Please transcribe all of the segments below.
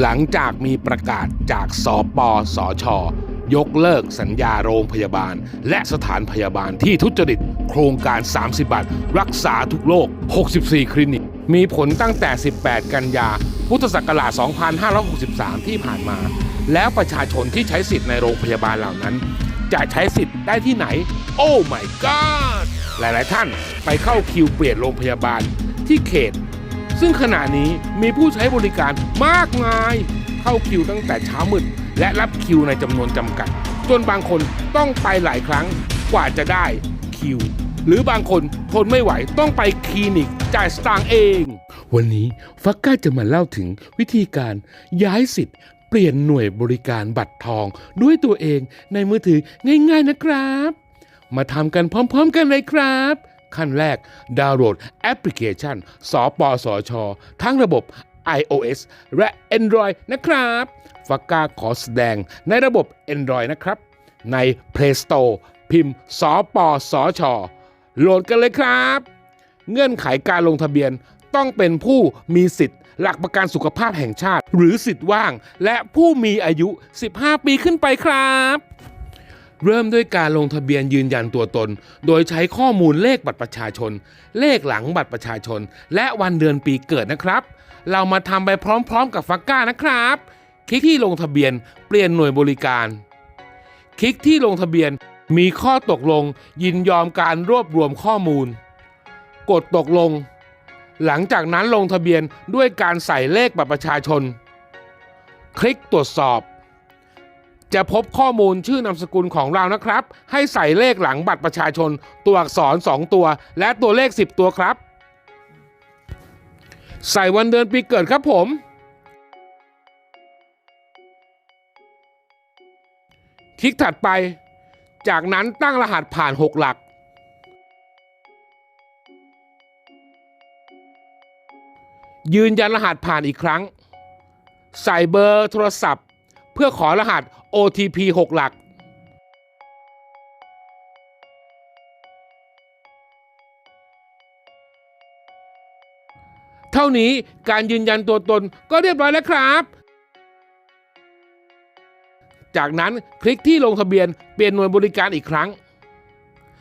หลังจากมีประกาศจากสปสช ยกเลิกสัญญาโรงพยาบาล และสถานพยาบาลที่ทุจริตโครงการ 30 บาท รักษาทุกโรค 64 คลินิก มีผลตั้งแต่ 18 กันยา พุทธศักราช 2563 ที่ผ่านมา แล้วประชาชนที่ใช้สิทธิ์ในโรงพยาบาลเหล่านั้น จะใช้สิทธิ์ได้ที่ไหน โอ้ my god หลาย ๆ ท่านไปเข้าคิวเปลี่ยนโรงพยาบาลที่เขต ซึ่งขณะนี้มีผู้ใช้บริการมากมาย เข้าคิวตั้งแต่เช้ามืดและรับคิวในจำนวนจำกัด จนบางคนต้องไปหลายครั้งกว่าจะได้คิว หรือบางคนทนไม่ไหวต้องไปคลินิกจ่ายสตางค์เอง วันนี้ฟักก้าจะมาเล่าถึงวิธีการย้ายสิทธิ์เปลี่ยนหน่วยบริการบัตรทองด้วยตัวเองในมือถือง่ายๆนะครับ มาทำกันพร้อมๆกันเลยครับ ขั้นแรก ดาวน์โหลดแอปพลิเคชัน สปสช ทั้งระบบ iOS และ Android นะครับฟักกาขอแสดงในระบบ Android นะครับ ใน Play Store พิมพ์ สปสช โหลดกันเลยครับ เงื่อนไขการลงทะเบียนต้องเป็นผู้มีสิทธิ์ หลักประกันสุขภาพแห่งชาติ หรือสิทธิ์ว่าง และผู้มีอายุ 15 ปีขึ้นไปครับ เริ่มด้วยการลงทะเบียนยืนยันตัวตน โดยใช้ข้อมูลเลขบัตรประชาชน เลขหลังบัตรประชาชน และวันเดือนปีเกิดนะครับ เรามาทำไปพร้อมๆ กับฟักก้านะครับ คลิกที่ลงทะเบียนเปลี่ยนหน่วยบริการ คลิกที่ลงทะเบียนมีข้อตกลง ยินยอมการรวบรวมข้อมูล กดตกลง หลังจากนั้นลงทะเบียนด้วยการใส่เลขบัตรประชาชน คลิกตรวจสอบ จะพบข้อมูลชื่อนามสกุลของเรานะครับ ให้ใส่เลขหลังบัตรประชาชน ตัวอักษร 2 ตัว และตัวเลข 10 ตัวครับ ใส่วันเดือนปีเกิดครับผม คลิกถัดไป จากนั้นตั้งรหัสผ่าน 6 หลัก ยืนยันรหัสผ่านอีกครั้ง ใส่เบอร์โทรศัพท์ เพื่อขอรหัส OTP 6 หลักเท่านี้การยืนยันตัวตนก็เรียบร้อยแล้วครับ จากนั้นคลิกที่ลงทะเบียนเปลี่ยนหน่วยบริการอีกครั้ง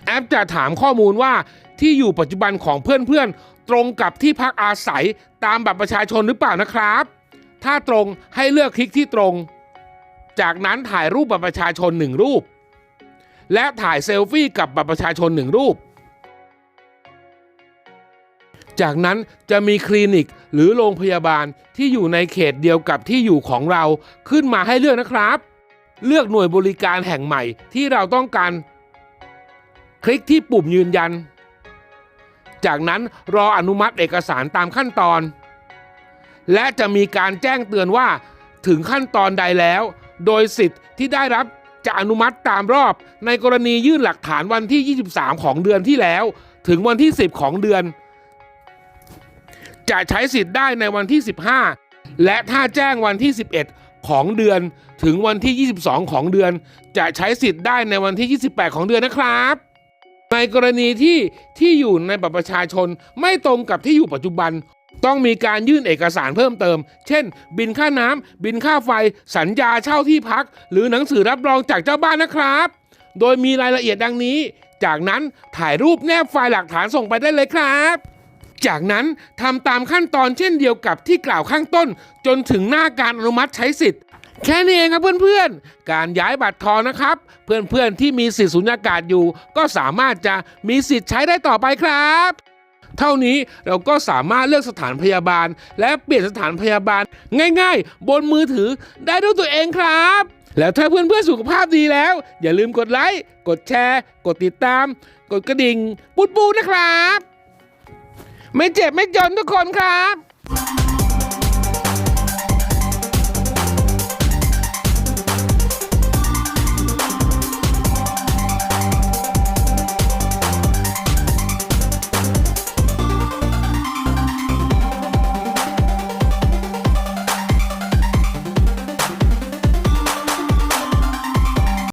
แอปจะถามข้อมูลว่าที่อยู่ปัจจุบันของเพื่อนๆ ตรงกับที่พักอาศัยตามบัตรประชาชนหรือเปล่านะครับ ถ้าตรงให้เลือกคลิกที่ตรง จากนั้นถ่ายรูปบัตรประชาชนหนึ่งรูป และถ่ายเซลฟี่กับบัตรประชาชนหนึ่งรูป จากนั้นจะมีคลินิกหรือโรงพยาบาลที่อยู่ในเขตเดียวกับที่อยู่ของเราขึ้นมาให้เลือกนะครับ เลือกหน่วยบริการแห่งใหม่ที่เราต้องการ คลิกที่ปุ่มยืนยัน จากนั้นรออนุมัติเอกสารตามขั้นตอน และจะมีการแจ้งเตือนว่าถึงขั้นตอนใดแล้ว โดยสิทธิ์ที่ได้รับจะอนุมัติตามรอบ ในกรณียื่นหลักฐานวันที่ 23 ของเดือนที่แล้ว ถึงวันที่ 10 ของเดือน จะใช้สิทธิ์ได้ในวันที่ 15 และถ้าแจ้งวันที่ 11 ของเดือน ถึงวันที่ 22 ของเดือน จะใช้สิทธิ์ได้ในวันที่ 28 ของเดือนนะครับในกรณีที่ที่อยู่ในบัตรประชาชนไม่ตรงกับที่อยู่ปัจจุบัน ต้องมีการยื่นเอกสารเพิ่มเติม เช่น บินค่าน้ำ บินค่าไฟ สัญญาเช่าที่พัก หรือหนังสือรับรองจากเจ้าบ้านนะครับ โดยมีรายละเอียดดังนี้ จากนั้นถ่ายรูปแนบไฟล์หลักฐานส่งไปได้เลยครับ จากนั้นทำตามขั้นตอนเช่นเดียวกับที่กล่าวข้างต้น จนถึงหน้าการอนุมัติใช้สิทธิ์ แค่นี้เองครับเพื่อนๆ การย้ายบัตรทองนะครับ เพื่อนๆที่มีสิทธิสุญญากาศอยู่ ก็สามารถจะมีสิทธิ์ใช้ได้ต่อไปครับ เท่านี้เราก็สามารถเลือกสถานพยาบาล และเปลี่ยนสถานพยาบาลง่ายๆ บนมือถือได้ด้วยตัวเองครับ แล้วถ้าเพื่อนๆสุขภาพดีแล้ว อย่าลืมกดไลค์ กดแชร์ กดติดตาม กดกระดิ่ง ปุดปูนะครับ ไม่เจ็บไม่จนทุกคนครับ